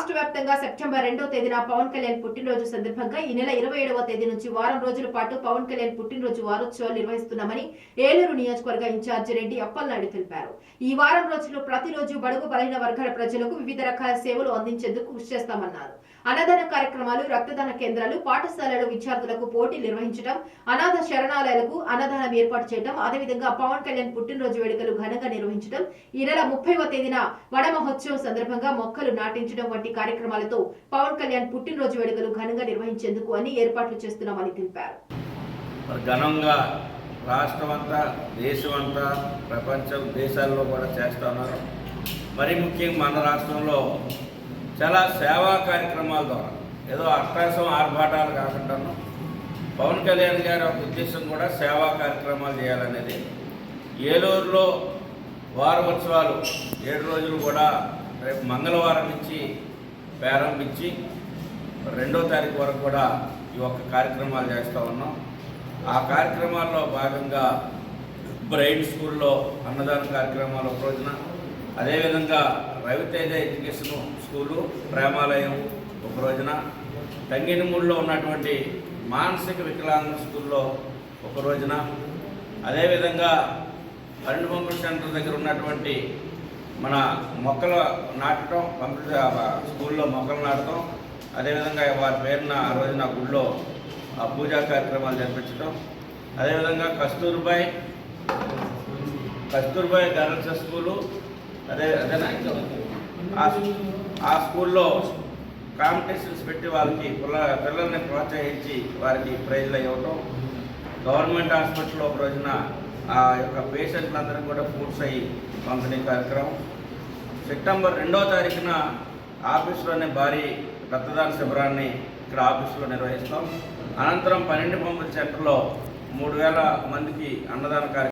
రాష్ట్ర వ్యాప్తంగా సెప్టెంబర్ రెండో తేదీన పవన్ కళ్యాణ్ పుట్టినరోజు సందర్భంగా ఈ నెల ఇరవై ఏడవ తేదీ నుంచి వారం రోజుల పాటు పవన్ కళ్యాణ్ పుట్టినరోజు వారోత్సవాలు నిర్వహిస్తున్నామని ఏలూరు నియోజకవర్గ ఇన్ఛార్జి రెడ్డి అప్పలనాయుడు తెలిపారు. ఈ వారం రోజులు ప్రతిరోజు బడుగు బలహీన వర్గాల ప్రజలకు వివిధ రకాల సేవలు అందించేందుకు కృషి చేస్తామన్నారు. అన్నదాన కార్యక్రమాలు రక్తదాన కేంద్రాలు పాఠశాలలు విద్యార్థులకు పోటీ నిర్వహించడం అనాథ శరణాలయాలకు అన్నదానం ఏర్పాటు చేయడం అదేవిధంగా పవన్ కళ్యాణ్ పుట్టినరోజు వేడుకలు ఘనంగా నిర్వహించడం ఈ నెల ముప్పైవ తేదీన వన మహోత్సవం సందర్భంగా మొక్కలు నాటించడం వంటి కార్యక్రమాలతో పవన్ కళ్యాణ్ పుట్టినరోజు వేడుకలు ఘనంగా నిర్వహించేందుకు అన్ని ఏర్పాట్లు చేస్తున్నామని తెలిపారు. ఘనంగా రాష్ట్రం అంతా దేశం అంతా ప్రపంచం దేశాల్లో కూడా చేస్తున్నారు మరి ముఖ్యంగా మన రాష్ట్రంలో చాలా సేవా కార్యక్రమాల ద్వారా. ఏదో అట్టాసం ఆర్భాటాలు కాకుండాను. పవన్ కళ్యాణ్ గారి ఉద్దేశం కూడా సేవా కార్యక్రమాలు చేయాలనేది. ఏలూరులో వారోత్సవాలు ఏడు రోజులు కూడా రేపు మంగళవారం నుంచి ప్రారంభించి రెండో తారీఖు వరకు కూడా ఈ ఒక్క కార్యక్రమాలు చేస్తూ ఉన్నాం. ఆ కార్యక్రమాల్లో భాగంగా బ్రైట్ స్కూల్లో అన్నదాన కార్యక్రమాలు ఒక రోజున అదేవిధంగా రవితేజ ఎడ్యుకేషన్ స్కూలు ప్రేమాలయం ఒక రోజున తంగినిమూడిలో ఉన్నటువంటి మానసిక వికలాంగ స్కూల్లో ఒక రోజున అదేవిధంగా అరుణ్ పంపిణీ సెంటర్ దగ్గర ఉన్నటువంటి మన మొక్కలు నాటడం పంపిణీ స్కూల్లో మొక్కలు నాటడం అదేవిధంగా వారి పేరున ఆ రోజున గుళ్ళో ఆ పూజా కార్యక్రమాలు జరిపించడం అదేవిధంగా కస్తూర్బాయ్ కస్తూర్బాయ్ గర్ల్స్ స్కూలు అదే అదేనా ఆ ఆ స్కూల్లో కాంపిటీషన్స్ పెట్టి వాళ్ళకి పిల్ల పిల్లల్ని ప్రోత్సహించి వారికి ప్రైజ్లు ఇవ్వటం గవర్నమెంట్ హాస్పిటల్లో ఒక రోజున ఆ యొక్క పేషెంట్లందరికీ కూడా ఫుడ్స్ అయ్యి పంపిణీ కార్యక్రమం. సెప్టెంబర్ రెండో తారీఖున ఆఫీసులోనే భారీ రక్తదాన శిబిరాన్ని ఇక్కడ ఆఫీసులో నిర్వహిస్తాం. అనంతరం పన్నెండు పంపుల సెంటర్లో మూడు వేల మందికి అన్నదాన కార్యక్రమం